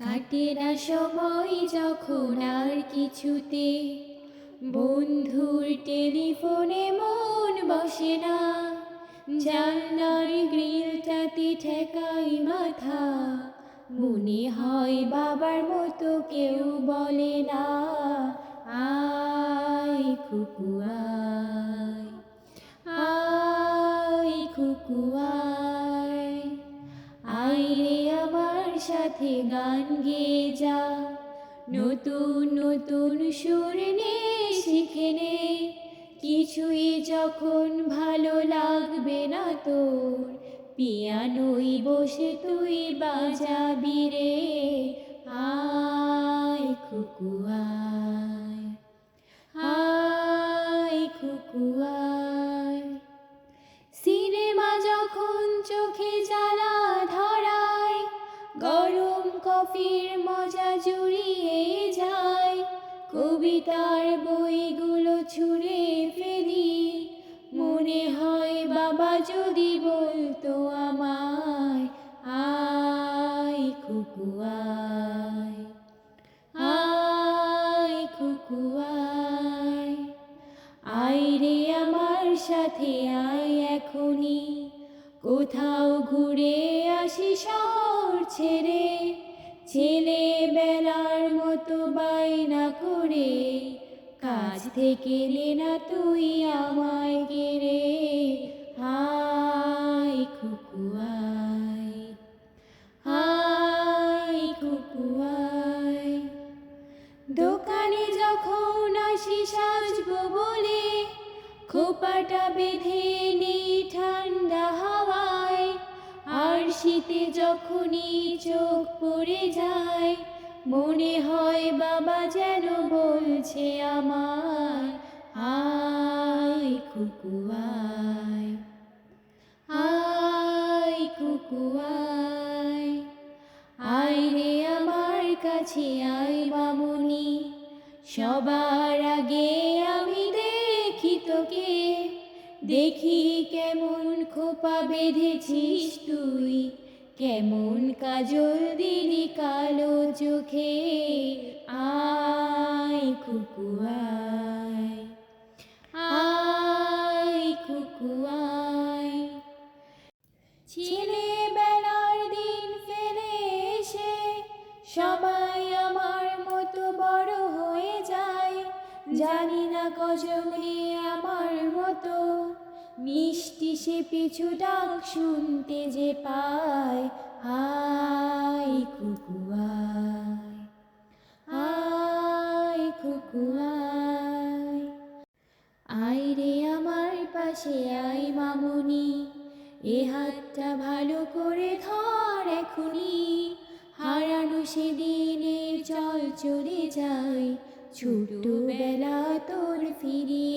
কাটে না সময় যখন আর কিছুতে বন্ধুর টেলিফোনে মন বসে না, জানলার গ্রিলটাতে ঠেকাই মাথা, মনে হয় বাবার মতো কেউ বলে না, আয় কুকু সাথে গান গেয়ে যা। নতুন নতুন সুর নে, শিখে নে। কিছুই যখন ভালো লাগবে না তোর, পিয়ানোই বসে তুই বাজাবি রে। আয় কুকু কফির মজা জুড়িয়ে যায়, কবিতার বইগুলো ছুঁড়ে ফেলি। মনে হয় বাবা যদি বলতো আমায়, আয় খুকু, আয় আয় খুকু, আয় আয় রে আমার সাথে, আয় এখনই। কোথাও ঘুরে আসি শহর ছেড়ে ছেলে বেলার মতো বায়না করে, কাজ থেকে নে তুই আমায় গেরে আয় খুকু, আয়। আয় খুকু, আয়। দোকানে যখন আসি সাজবো বলে, খোপাটা বেঁধে শীতে যখনই চোখ পড়ে যায়, মনে হয় বাবা যেন বলছে আমার আয় কুকু আয় আয় কুকু আয় আয় রে আমার কাছে, আয় বামুনি, সবার আগে আমি দেখি তোকে দেখি কেমন খোপা বেঁধেছিস তুই, কেমন কাজল দিলি কালো চোখে, আয় কুকু আয় আয় ছেলেবেলার দিন ফেলে এসে সবাই আমার মতো বড় হয়ে যায়, জানি না কজনে আমার মতো। মিষ্টি সে পিছু ডাক শুনতে যে পায়। আয় কুকু আয় আয় কুকু আয় আয় রে আমার পাশে, আয় মামুনি, এ হাতটা ভালো করে ধর এখনই হারানো সেদিনের চল চলে যায় ছোট্টবেলা তোর ফিরে